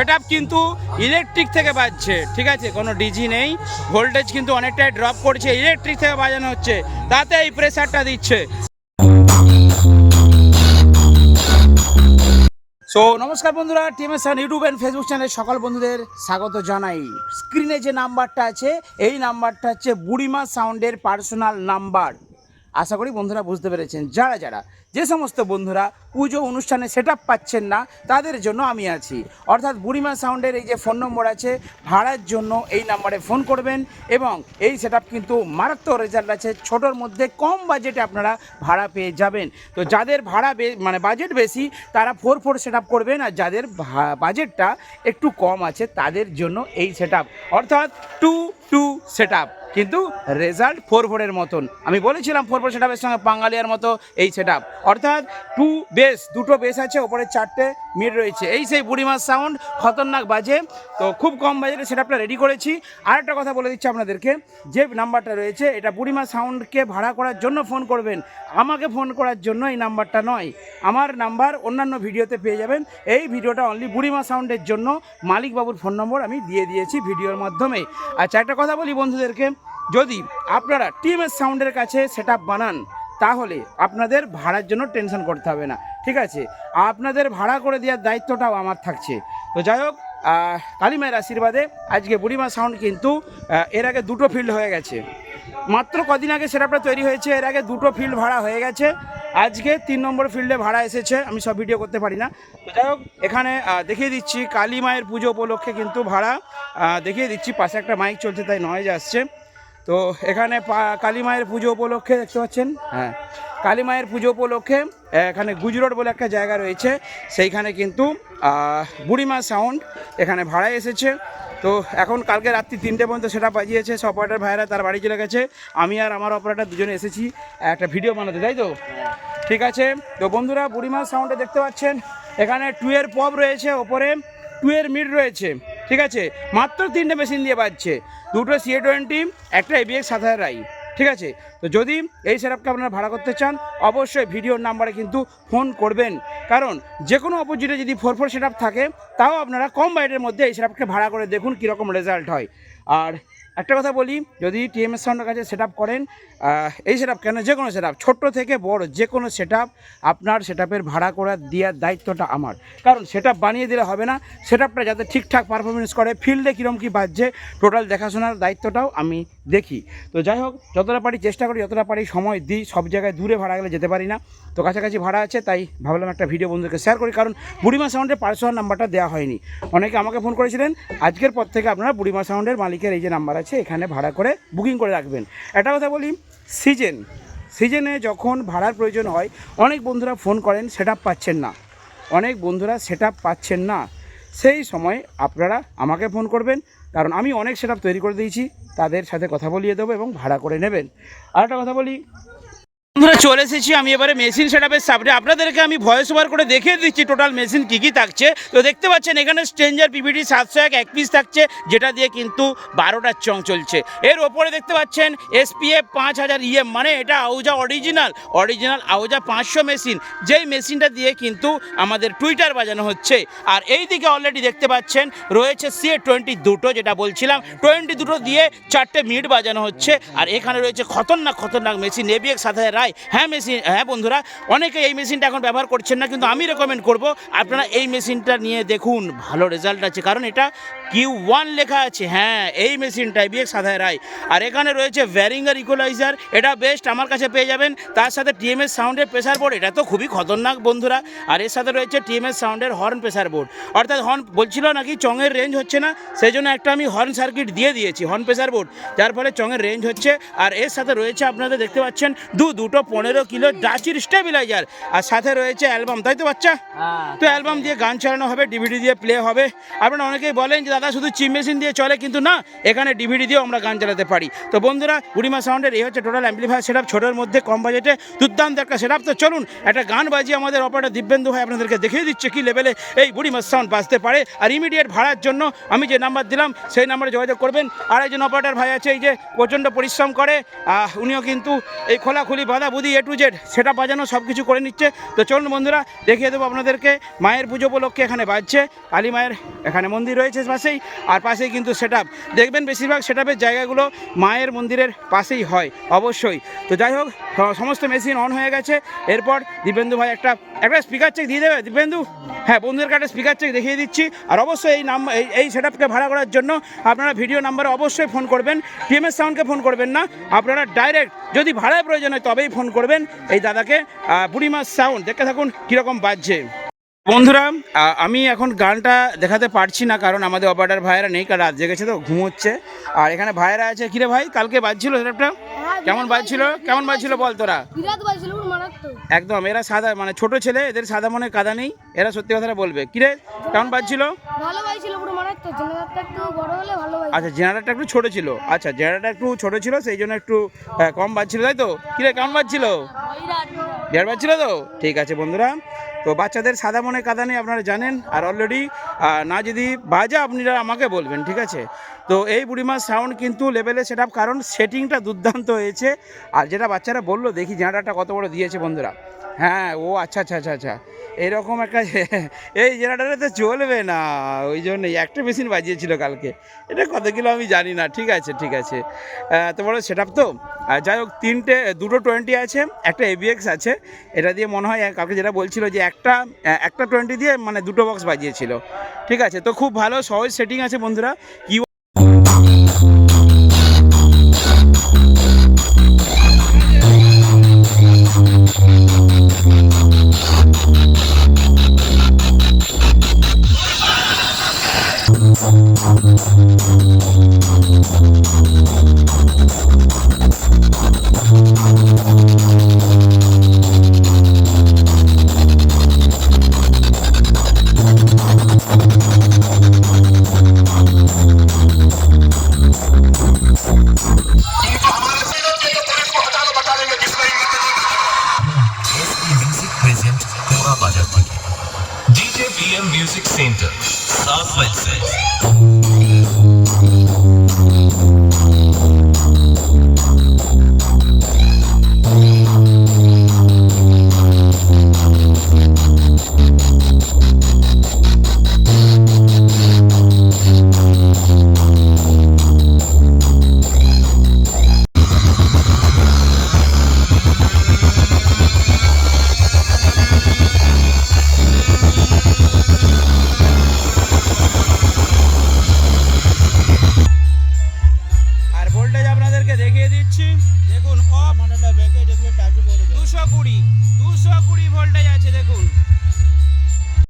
Set কিন্তু electric থেকে বাজছে, ঠিক আছে? কোনো ডিজি নেই ভোল্টেজ কিন্তু অনেকটাই ড্রপ করছে ইলেকট্রিক থেকে বাজানো হচ্ছে, তাতে এই প্রেসারটা দিচ্ছে। সো নমস্কার বন্ধুরা টিএমএস ইউটিউব অ্যান্ড ফেসবুক চ্যানেলে সকল বন্ধুদের স্বাগত জানাই। স্ক্রিনে যে নাম্বারটা আছে, এই নাম্বারটা হচ্ছে বুড়িমা সাউন্ডের পার্সোনাল নাম্বার আশা করি বন্ধুরা বুঝতে পেরেছেন। যারা যারা, যে সমস্ত বন্ধুরা পুজো অনুষ্ঠানে সেট পাচ্ছেন না, তাদের জন্য আমি আছি। অর্থাৎ বুড়িমা সাউন্ডের এই যে ফোন নম্বর আছে, ভাড়ার জন্য এই নাম্বারে ফোন করবেন এবং এই সেট কিন্তু মারাত্মক রেজাল্ট আছে। ছোটোর মধ্যে কম বাজেটে আপনারা ভাড়া পেয়ে যাবেন। তো যাদের ভাড়া মানে বাজেট বেশি, তারা ফোর ফোর সেট করবেন আর যাদের বাজেটটা একটু কম আছে, তাদের জন্য এই সেট অর্থাৎ টু টু সেট কিন্তু রেজাল্ট ফোর ফোরের মতন। আমি বলেছিলাম ফোর ফোর সেট সঙ্গে পাঙ্গালিয়ার মতো এই সেট অর্থাৎ টু বেস দুটো বেস আছে, ওপরে চারটে মিড রয়েছে। এই সেই বুড়িমার সাউন্ড খতরনাক বাজে। তো খুব কম বাজেটে সেটআপটা রেডি করেছি। আর একটা কথা বলে দিচ্ছি আপনাদেরকে, যে নাম্বারটা রয়েছে, এটা বুড়িমা সাউন্ডকে ভাড়া করার জন্য ফোন করবেন। আমাকে ফোন করার জন্য এই নাম্বারটা নয়। আমার নাম্বার অন্যান্য ভিডিওতে পেয়ে যাবেন। এই ভিডিওটা অনলি বুড়িমা সাউন্ডের জন্য মালিকবাবুর ফোন নম্বর আমি দিয়ে দিয়েছি ভিডিওর মাধ্যমে। আচ্ছা একটা কথা বলি বন্ধুদেরকে। যদি আপনারা টিএমএস সাউন্ডের কাছে সেট বানান তাহলে আপনাদের ভাড়ার জন্য টেনশন করতে হবে না। ঠিক আছে? আপনাদের ভাড়া করে দেওয়ার দায়িত্বটাও আমার থাকছে। তো যাই হোক কালীমায়ের আশীর্বাদে আজকে বুড়িমা সাউন্ড কিন্তু এর আগে দুটো ফিল্ড হয়ে গেছে। মাত্র কদিন আগে সেটআপটা তৈরি হয়েছে, এর আগে দুটো ফিল্ড ভাড়া হয়ে গেছে। আজকে তিন নম্বর ফিল্ডে ভাড়া এসেছে, আমি সব ভিডিও করতে পারি না। তো যাই হোক, এখানে দেখিয়ে দিচ্ছি কালী মায়ের পুজো উপলক্ষে কিন্তু ভাড়া। দেখিয়ে দিচ্ছি, পাশে একটা মাইক চলছে, তাই নয়েজ আসছে। তো এখানে পা- কালী মায়ের পুজো উপলক্ষে দেখতে পাচ্ছেন? হ্যাঁ। কালী মায়ের পুজো উপলক্ষে এখানে গুজরট বলে একটা জায়গা রয়েছে। সেইখানে কিন্তু বুড়িমা সাউন্ড এখানে ভাড়ায় এসেছে। তো এখন কালকে রাত্রি তিনটে পর্যন্ত সেটা বাজিয়েছে সব অপারেটার ভাইরা তার বাড়ি চলে গেছে। আমি আর আমার অপারেটার দুজনে এসেছি একটা ভিডিও বানাতে তাই তো? ঠিক আছে? তো বন্ধুরা বুড়িমা সাউন্ডে দেখতে পাচ্ছেন এখানে টুয়ের পপ রয়েছে ওপরে টুয়ের মিড রয়েছে। ঠিক আছে? মাত্র তিনটে মেশিন দিয়ে বাজছে। দুটো সিএ টোয়েন্টি একটা এবিএক্স সাত হাজার আই ঠিক আছে? তো যদি এই সেটআপটা আপনারা ভাড়া করতে চান, অবশ্যই ভিডিওর নাম্বারে কিন্তু ফোন করবেন। কারণ যে কোনো অপোজিটে যদি ফোর ফোর সেটআপ থাকে, তাও আপনারা কম বাইটের মধ্যে এই সেটআপকে ভাড়া করে দেখুন কীরকম রেজাল্ট হয়। আর একটা কথা বলি, যদি টিএমএস সাউন্ডের কাছে সেট করেন এই সেট কেন? যে কোনো সেট ছোট্ট থেকে বড়, যে কোনো সেট আপনার সেটআপের ভাড়া করা দেওয়ার দায়িত্বটা আমার। কারণ সেট বানিয়ে দিলে হবে না সেটআপটা যাতে ঠিকঠাক পারফরমেন্স করে ফিল্ডে কীরকম কী বাজছে টোটাল দেখাশোনার দায়িত্বটাও আমি দেখি। তো যাই হোক, যতটা পারি চেষ্টা করি, যতটা পারি সময় দিই, সব জায়গায় দূরে ভাড়া গেলে যেতে পারি না। তো কাছাকাছি ভাড়া আছে, তাই ভাবলাম একটা ভিডিও বন্ধুকে শেয়ার করি, কারণ বুড়িমা সাউন্ডের পার্সোনাল নাম্বারটা দেওয়া হয়নি। অনেকে আমাকে ফোন করেছিলেন, আজকের পর থেকে আপনারা বুড়িমা সাউন্ডের মালিকের এই যে নাম্বার আছে এখানে ভাড়া করে বুকিং করে রাখবেন। একটা কথা বলি সিজন সিজনে যখন ভাড়ার প্রয়োজন হয়, অনেক বন্ধুরা ফোন করেন সেট পাচ্ছেন না। অনেক বন্ধুরা সেট পাচ্ছেন না। সেই সময় আপনারা আমাকে ফোন করবেন, কারণ আমি অনেক সেট তৈরি করে দিয়েছি, তাদের সাথে কথা বলিয়ে দেবো এবং ভাড়া করে নেবেন। আর একটা কথা বলি বন্ধুরা চলে এসেছি, আমি এবারে মেশিন সেটআপের সামনে। আপনাদেরকে আমি ভয়েস ওভার করে দেখিয়ে দিচ্ছি টোটাল মেশিন কী কী থাকছে। তো দেখতে পাচ্ছেন, এখানে স্ট্রেঞ্জার পিভিডি সাতশো এক এক পিস থাকছে, যেটা দিয়ে কিন্তু বারোটার চং চলছে। এর ওপরে দেখতে পাচ্ছেন এসপিএফ পাঁচ হাজার ইএম মানে এটা আউজা অরিজিনাল অরিজিনাল আউজা পাঁচশো মেশিন যেই মেশিনটা দিয়ে কিন্তু আমাদের টুইটার বাজানো হচ্ছে। আর এই দিকে অলরেডি দেখতে পাচ্ছেন, রয়েছে সিএ টোয়েন্টি দুটো যেটা বলছিলাম। টোয়েন্টি দুটো দিয়ে চারটে মিট বাজানো হচ্ছে। আর এখানে রয়েছে খতরনাক খতরনাক মেশিন এবিএক্স সাথে রায় হ্যাঁ মেশিন হ্যাঁ বন্ধুরা অনেকে এই মেশিনটা এখন ব্যবহার করছেন না, কিন্তু আমি রেকমেন্ড করব, আপনারা এই মেশিনটা নিয়ে দেখুন, ভালো রেজাল্ট আছে। কারণ এটা কিউ ওয়ান লেখা আছে। হ্যাঁ এই মেশিনটা এবিএক্স সাথে রায়। আর এখানে রয়েছে ভ্যারিঙ্গার ইকোলাইজার এটা বেস্ট আমার কাছে পেয়ে যাবেন। তার সাথে টিএমএস সাউন্ডের প্রেসার বোর্ড এটা তো খুবই খতরনাক বন্ধুরা। আর এর সাথে রয়েছে টিএমএস সাউন্ডের হর্ন প্রেসার বোর্ড অর্থাৎ হর্ন বলছিল নাকি চঙের রেঞ্জ হচ্ছে না সেই জন্য একটা আমি হর্ন সার্কিট দিয়ে দিয়েছি হর্ন প্রেসার বোর্ড যার ফলে চঙের রেঞ্জ হচ্ছে। আর এর সাথে রয়েছে আপনাদের দেখতে পাচ্ছেন দু দুটো পনেরো কিলো ডাচির স্টেবিলাইজার আর সাথে রয়েছে অ্যালবাম তাই তো বাচ্চা? তো অ্যালবাম দিয়ে গান চালানো হবে ডিভিডি দিয়ে প্লে হবে। আপনারা অনেকেই বলেন যে দাদা শুধু চিপ মেশিন দিয়ে চলে, কিন্তু না, এখানে ডিভিডি দিয়েও আমরা গান চালাতে পারি। তো বন্ধুরা, বুড়িমা সাউন্ডের এই হচ্ছে টোটাল অ্যাম্পলিফায়ার সেটআপ ছোটোর মধ্যে কম বাজেটে দুর্দান্ত একটা সেটআপ তো চলুন, একটা গান বাজিয়ে আমাদের অপারেটর দিব্যেন্দু ভাই আপনাদেরকে দেখিয়ে দিচ্ছে কি লেভেলে এই বুড়িমা সাউন্ড বাজতে পারে। আর ইমিডিয়েট ভাড়ার জন্য আমি যে নাম্বার দিলাম, সেই নাম্বারে যোগাযোগ করবেন। আর একজন অপারেটার ভাই আছে, এই যে প্রচণ্ড পরিশ্রম করে উনিও কিন্তু এই খোলাখুলি বাধা বুধি এ টু জেড সেটা বাজানো সব কিছু করে নিচ্ছে। তো চলুন বন্ধুরা, দেখিয়ে দেবো আপনাদেরকে, মায়ের পুজো উপলক্ষে এখানে বাজছে। কালী মায়ের এখানে মন্দির রয়েছে পাশেই, আর পাশেই কিন্তু সেট দেখবেন বেশিরভাগ সেট জায়গাগুলো মায়ের মন্দিরের পাশেই হয়, অবশ্যই। তো যাই হোক সমস্ত মেশিন অন হয়ে গেছে। এরপর দীপেন্দু ভাই একটা একটা স্পিকার চেক দিয়ে দেবে। দীপেন্দু? হ্যাঁ বন্ধুদের কাছে স্পিকার চেক দেখিয়ে দিচ্ছি। আর অবশ্যই এই নাম্বার এই সেট ভাড়া করার জন্য আপনারা ভিডিও নাম্বারে অবশ্যই ফোন করবেন। টিএমএস সাউন্ডকে ফোন করবেন না। আপনারা ডাইরেক্ট যদি ভাড়ায় প্রয়োজন হয় তবেই ফোন করবেন। এই দাদাকে বুড়িমাস সাউন্ড দেখতে থাকুন কীরকম বাজছে। বন্ধুরা আমি এখন গানটা দেখাতে পারছি না কারণ আমাদের অপারেটার ভাইয়েরা নেই কারণ রাত জেগেছে তো ঘুমোচ্ছে আর এখানে ভাইয়েরা আছে কিরে ভাই কালকে বাজছিল সেটআপটা কেমন বাজছিল? কেমন বাজছিল বল তোরা? একদম এরা সাদা মানে ছোট ছেলে এদের সাদা মনে কাদা নেই এরা সত্যি কথাটা বলবে। কিরে কেমন বাজছিল? আচ্ছা জেনারেটরটা একটু ছোট ছিল। আচ্ছা জেনারেটর একটু ছোট ছিল সেই জন্য একটু কম বাজছিল তাই তো? কিরে কেমন বাজছিল? বিয়ার বাজছিল তো? ঠিক আছে বন্ধুরা তো বাচ্চাদের সাদা মনে কাদা নেই, আপনারা জানেন। আর অলরেডি না যদি বাজা আপনারা আমাকে বলবেন, ঠিক আছে? তো এই বুড়িমার সাউন্ড কিন্তু লেভেলে সেট কারণ সেটিংটা দুর্দান্ত হয়েছে। আর যেটা বাচ্চারা বলল, দেখি জেনারেটরটা কত বড় দিয়েছে বন্ধুরা। হ্যাঁ ও আচ্ছা আচ্ছা আচ্ছা আচ্ছা। এরকম একটা এই জেনারেটারে তো চলবে না, ওই জন্যই। একটা মেশিন বাজিয়েছিল কালকে। এটা কত কিলো আমি জানি না, ঠিক আছে ঠিক আছে। তো বড় সেট তো? আর যাই হোক, তিনটে, দুটো টোয়েন্টি আছে, একটা এবিএক্স আছে। এটা দিয়ে মনে হয়, কালকে যেটা বলছিল যে একটা একটা টোয়েন্টি দিয়ে মানে দুটো বক্স বাজিয়েছিল। ঠিক আছে, তো খুব ভালো, সহজ সেটিং আছে বন্ধুরা। কি Thank you. Museum Music Center, South Wellside.